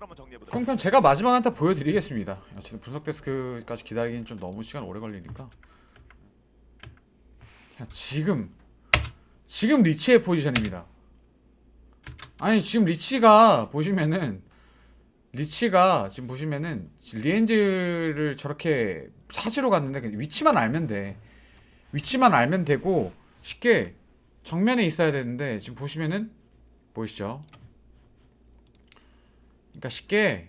한번 정리해 보도록. 그럼 제가 마지막 한타 보여드리겠습니다. 어쨌든 분석 데스크까지 기다리기는 좀 너무 시간 오래 걸리니까 그냥 지금 지금 리치의 포지션입니다. 아니 지금 리치가 보시면은 리치가 지금 보시면은 리엔즈를 저렇게 찾으러 갔는데 위치만 알면 돼. 위치만 알면 되고 쉽게 정면에 있어야 되는데 지금 보시면은 보이시죠? 그러니까 쉽게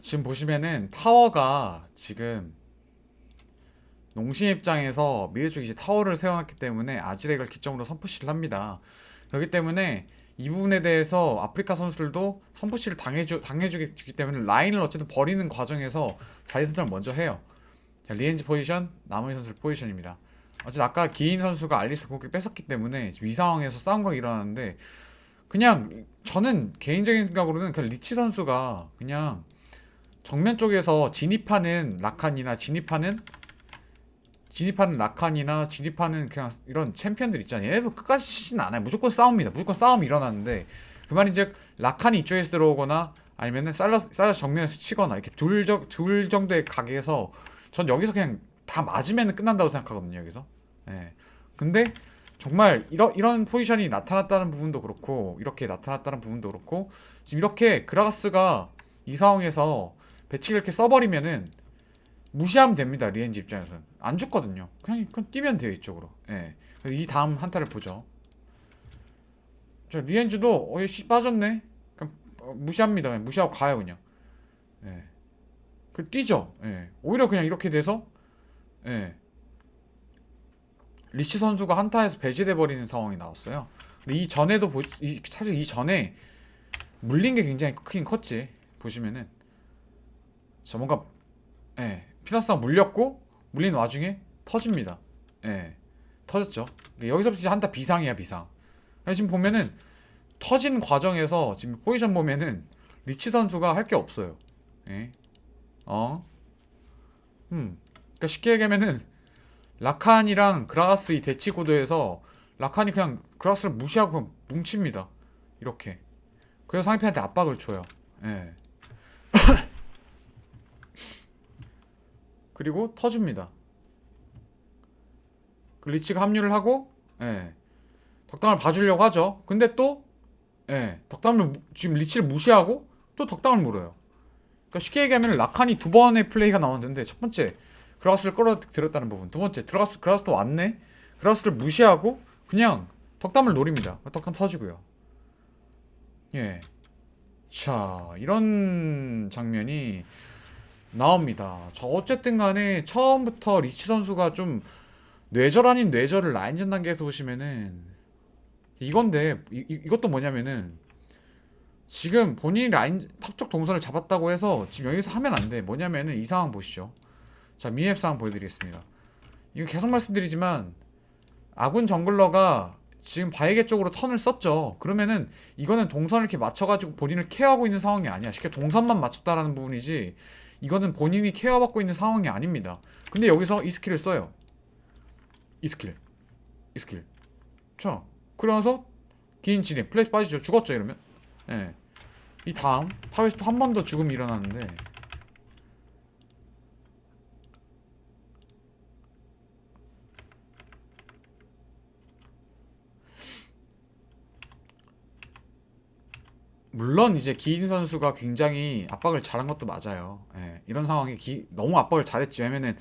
지금 보시면은 타워가 지금 농심 입장에서 미드 쪽에 이제 타워를 세워놨기 때문에 아지렉을 기점으로 선푸시를 합니다. 그렇기 때문에 이 부분에 대해서 아프리카 선수들도 선푸시를 당해주, 당해주기 때문에 라인을 어쨌든 버리는 과정에서 자리 선정을 먼저 해요. 자, 리엔즈 포지션, 나머지 선수 포지션입니다. 어쨌든 아까 기인 선수가 알리스 공격 뺏었기 때문에 이 상황에서 싸움가 일어나는데 그냥 저는 개인적인 생각으로는 그냥 리치 선수가 그냥 정면 쪽에서 진입하는 라칸이나 진입하는 진입하는 라칸이나 진입하는 그냥 이런 챔피언들 있잖아요. 얘네도 끝까지 치진 않아요. 무조건 싸웁니다. 무조건 싸움이 일어나는데 그 말이 즉 라칸이 이쪽에서 들어오거나 아니면은 살라스 살라스 정면에서 치거나 이렇게 둘, 정- 둘 정도의 각에서 전 여기서 그냥 다 맞으면 끝난다고 생각하거든요. 여기서. 예. 근데 정말 이런 이런 포지션이 나타났다는 부분도 그렇고 이렇게 나타났다는 부분도 그렇고 지금 이렇게 그라가스가 이 상황에서 배치를 이렇게 써버리면은 무시하면 됩니다 리엔지 입장에서는 안 죽거든요 그냥 그냥 뛰면 돼요 이쪽으로 예. 이 다음 한타를 보죠 자 리엔즈도 어이 씨 빠졌네 그냥 어, 무시합니다 그냥 무시하고 가요 그냥 예. 그 뛰죠 예. 오히려 그냥 이렇게 돼서 예. 리치 선수가 한타에서 배제돼 버리는 상황이 나왔어요. 근데 이 전에도 사실 이 전에 물린 게 굉장히 크긴 컸지 보시면은 저 뭔가 예 피나스가 물렸고 물린 와중에 터집니다. 예 터졌죠. 여기서부터 한타 비상이야 비상. 지금 보면은 터진 과정에서 지금 포지션 보면은 리치 선수가 할 게 없어요. 예. 어. 음. 그러니까 쉽게 얘기하면은 라칸이랑 그라가스 이 대치 구도에서 라칸이 그냥 그라가스를 무시하고 그냥 뭉칩니다. 이렇게. 그래서 상대편한테 압박을 줘요. 예. 그리고 터줍니다. 그 리치가 합류를 하고 예. 덕담을 봐주려고 하죠. 근데 또 예. 덕담을 무- 지금 리치를 무시하고 또 덕담을 물어요. 그러니까 쉽게 얘기하면 라칸이 두 번의 플레이가 나왔는데 첫 번째 그라스를 끌어들였다는 부분. 두 번째, 드라스 그라스도 왔네. 그라스를 무시하고 그냥 덕담을 노립니다. 덕담 터지고요. 예. 자, 이런 장면이 나옵니다. 저 어쨌든 간에 처음부터 리치 선수가 좀 뇌절 아닌 뇌절을 라인전 단계에서 보시면은 이건데 이, 이- 이것도 뭐냐면은 지금 본인이 라인 탑쪽 동선을 잡았다고 해서 지금 여기서 하면 안 돼. 뭐냐면은 이 상황 보시죠. 자 미앱 상황 보여드리겠습니다. 이거 계속 말씀드리지만 아군 정글러가 지금 바이게 쪽으로 턴을 썼죠. 그러면은 이거는 동선을 이렇게 맞춰가지고 본인을 케어하고 있는 상황이 아니야. 쉽게 동선만 맞췄다라는 부분이지 이거는 본인이 케어받고 있는 상황이 아닙니다. 근데 여기서 이 스킬을 써요. 이 스킬, 이 스킬. 자, 그러면서 긴 진입, 플래시 빠지죠. 죽었죠 이러면. 예. 이 다음 또한번 더 죽음이 일어나는데 물론 이제 기인 선수가 굉장히 압박을 잘한 것도 맞아요. 예, 이런 상황에 기, 너무 압박을 잘했지. 왜냐면은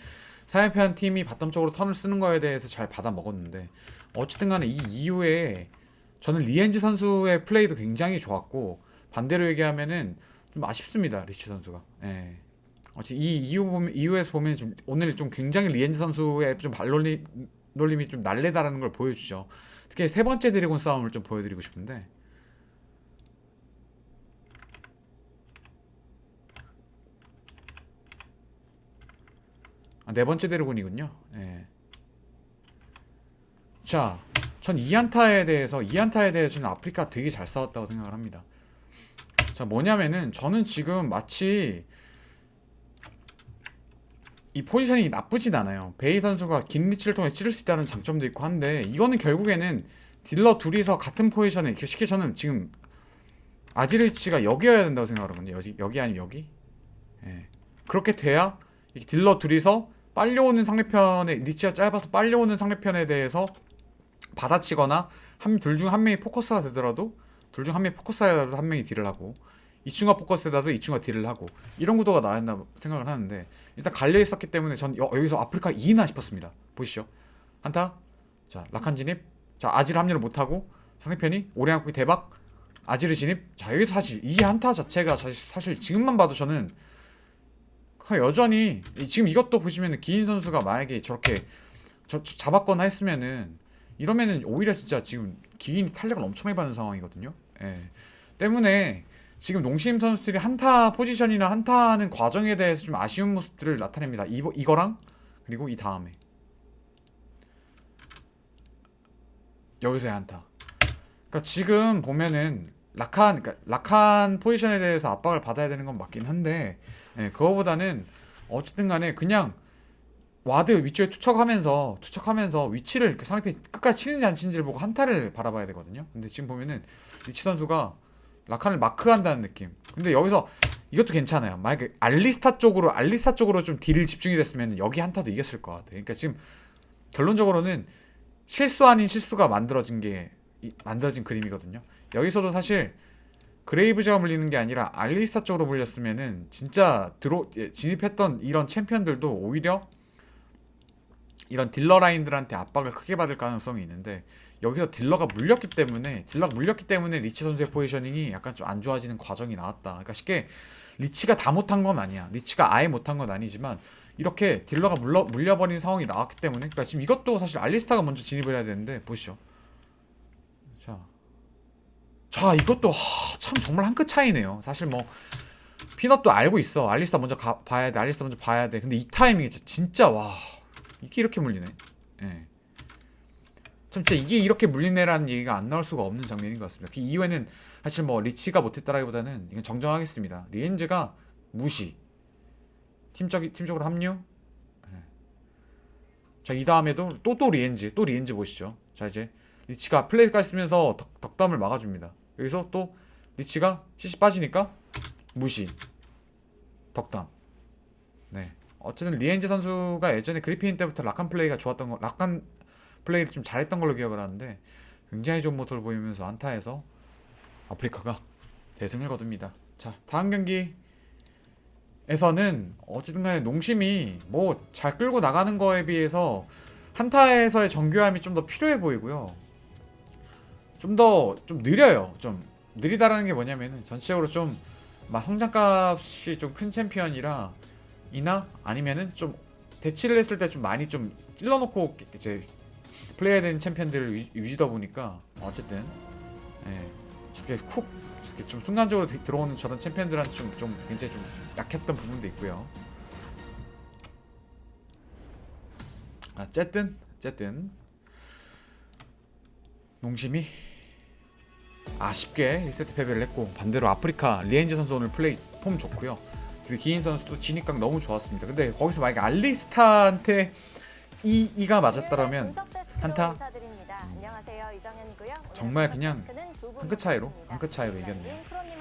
상대편 팀이 바텀 쪽으로 턴을 쓰는 거에 대해서 잘 받아 먹었는데 어쨌든 간에 이 이후에 저는 리엔지 선수의 플레이도 굉장히 좋았고 반대로 얘기하면은 좀 아쉽습니다. 리치 선수가. 예. 어찌 이 이후 보면 이후에서 보면 좀 오늘 좀 굉장히 리엔지 선수의 좀 발놀림 놀림이 좀 날래다라는 걸 보여주죠. 특히 세 번째 드래곤 싸움을 좀 보여드리고 싶은데 아, 네 번째 드래곤이군요. 예. 자, 전 이안타에 대해서 이안타에 대해서 저는 아프리카 되게 잘 싸웠다고 생각을 합니다. 자, 뭐냐면은 저는 지금 마치 이 포지션이 나쁘진 않아요. 베이 선수가 긴 리치를 통해 찌를 수 있다는 장점도 있고 한데 이거는 결국에는 딜러 둘이서 같은 포지션에 이렇게 쉽게 저는 지금 아지르치가 여기여야 된다고 생각하거든요. 여기 여기 아니면 여기. 예. 그렇게 돼야 이 딜러 둘이서 빨리 오는 상대편에 리치가 짧아서 빨리 오는 상대편에 대해서 받아치거나 한 둘 중 한 명이 포커스가 되더라도 둘 중 한 명이 포커스하더라도 한 명이 딜을 하고 이충가 포커스에다도 이충가 딜을 하고 이런 구도가 된다 생각을 하는데 일단 갈려 있었기 때문에 전 여, 여기서 아프리카 2나 싶었습니다. 보시죠. 한타 자 라칸 진입 자 아지를 합류를 못하고 상대편이 오리안국이 대박 아지르 진입 자 여기서 사실 이 한타 자체가 사실, 사실 지금만 봐도 저는 여전히 이- 지금 이것도 보시면은 기인 선수가 만약에 저렇게 저, 저 잡았거나 했으면은 이러면은 오히려 진짜 지금 기인이 탄력을 엄청 많이 받는 상황이거든요. 예. 때문에 지금 농심 선수들이 한타 포지션이나 한타하는 과정에 대해서 좀 아쉬운 모습들을 나타냅니다. 이, 이거랑 그리고 이 다음에 여기서의 한타. 그러니까 지금 보면은 라칸 그러니까 라칸 포지션에 대해서 압박을 받아야 되는 건 맞긴 한데 예, 그거보다는 어쨌든 간에 그냥 와드 위쪽에 투척하면서 투척하면서 위치를 이렇게 상대편이 끝까지 치는지 안 치는지를 보고 한타를 바라봐야 되거든요. 근데 지금 보면은 리치 선수가 라칸을 마크한다는 느낌. 근데 여기서 이것도 괜찮아요. 만약에 알리스타 쪽으로 알리스타 쪽으로 좀 딜을 집중이 됐으면 여기 한타도 이겼을 것 같아. 그러니까 지금 결론적으로는 실수 아닌 실수가 만들어진 게 이- 만들어진 그림이거든요. 여기서도 사실 그레이브즈가 물리는 게 아니라 알리스타 쪽으로 물렸으면은 진짜 들어 예, 진입했던 이런 챔피언들도 오히려 이런 딜러 라인들한테 압박을 크게 받을 가능성이 있는데 여기서 딜러가 물렸기 때문에 딜러가 물렸기 때문에 리치 선수의 포지셔닝이 약간 좀 안 좋아지는 과정이 나왔다. 그러니까 쉽게 리치가 다 못한 건 아니야. 리치가 아예 못한 건 아니지만 이렇게 딜러가 물려, 물려버린 상황이 나왔기 때문에 그러니까 지금 이것도 사실 알리스타가 먼저 진입을 해야 되는데 보시죠. 자, 자 이것도 하, 참 정말 한 끗 차이네요. 사실 뭐 피넛도 알고 있어. 알리스타 먼저 가, 봐야 돼. 알리스타 먼저 봐야 돼. 근데 이 타이밍이 진짜, 와 이게 이렇게 물리네. 예. 참 진짜 이게 이렇게 물리네라는 얘기가 안 나올 수가 없는 장면인 것 같습니다. 그 이후에는 사실 뭐 리치가 못했다라기보다는 이건 정정하겠습니다. 리엔즈가 무시. 팀적 팀적으로 합류. 예. 자, 이 다음에도 또또 리엔즈, 또 리엔즈 보시죠. 자, 이제 리치가 플레이까지 쓰면서 덕, 덕담을 막아줍니다. 여기서 또 리치가 CC 빠지니까 무시. 덕담. 네. 어쨌든 리엔즈 선수가 예전에 그리핀 때부터 락한 플레이가 좋았던 거, 락한 플레이를 좀 잘했던 걸로 기억을 하는데 굉장히 좋은 모습을 보이면서 안타에서 아프리카가 대승을 거둡니다. 자, 다음 경기 에서는 어쨌든 간에 농심이 뭐 잘 끌고 나가는 거에 비해서 한타에서의 정교함이 좀 더 필요해 보이고요. 좀더좀 느려요. 좀 느리다라는 게 뭐냐면은 전체적으로 좀 막 성장값이 좀 큰 챔피언이라 이나 아니면은 좀 대치를 했을 때 좀 많이 좀 찔러놓고 이제 플레이해야 되는 챔피언들을 위- 위주다 보니까 어쨌든 예, 저렇게 쿡 이렇게 좀 순간적으로 데- 들어오는 저런 챔피언들한테 좀, 좀 굉장히 좀 약했던 부분도 있고요. 아, 어쨌든 어쨌든 농심이 아쉽게 1세트 패배를 했고 반대로 아프리카 리엔즈 선수 오늘 플레이 폼 좋고요. 그리고 기인 선수도 진입각 너무 좋았습니다. 근데 거기서 만약에 알리스타한테 이 이가 맞았다라면 한타? 안녕하세요 이정현이고요. 정말 그냥 한 끗 차이로 한 끗 차이로 이겼네요. 함께합니다.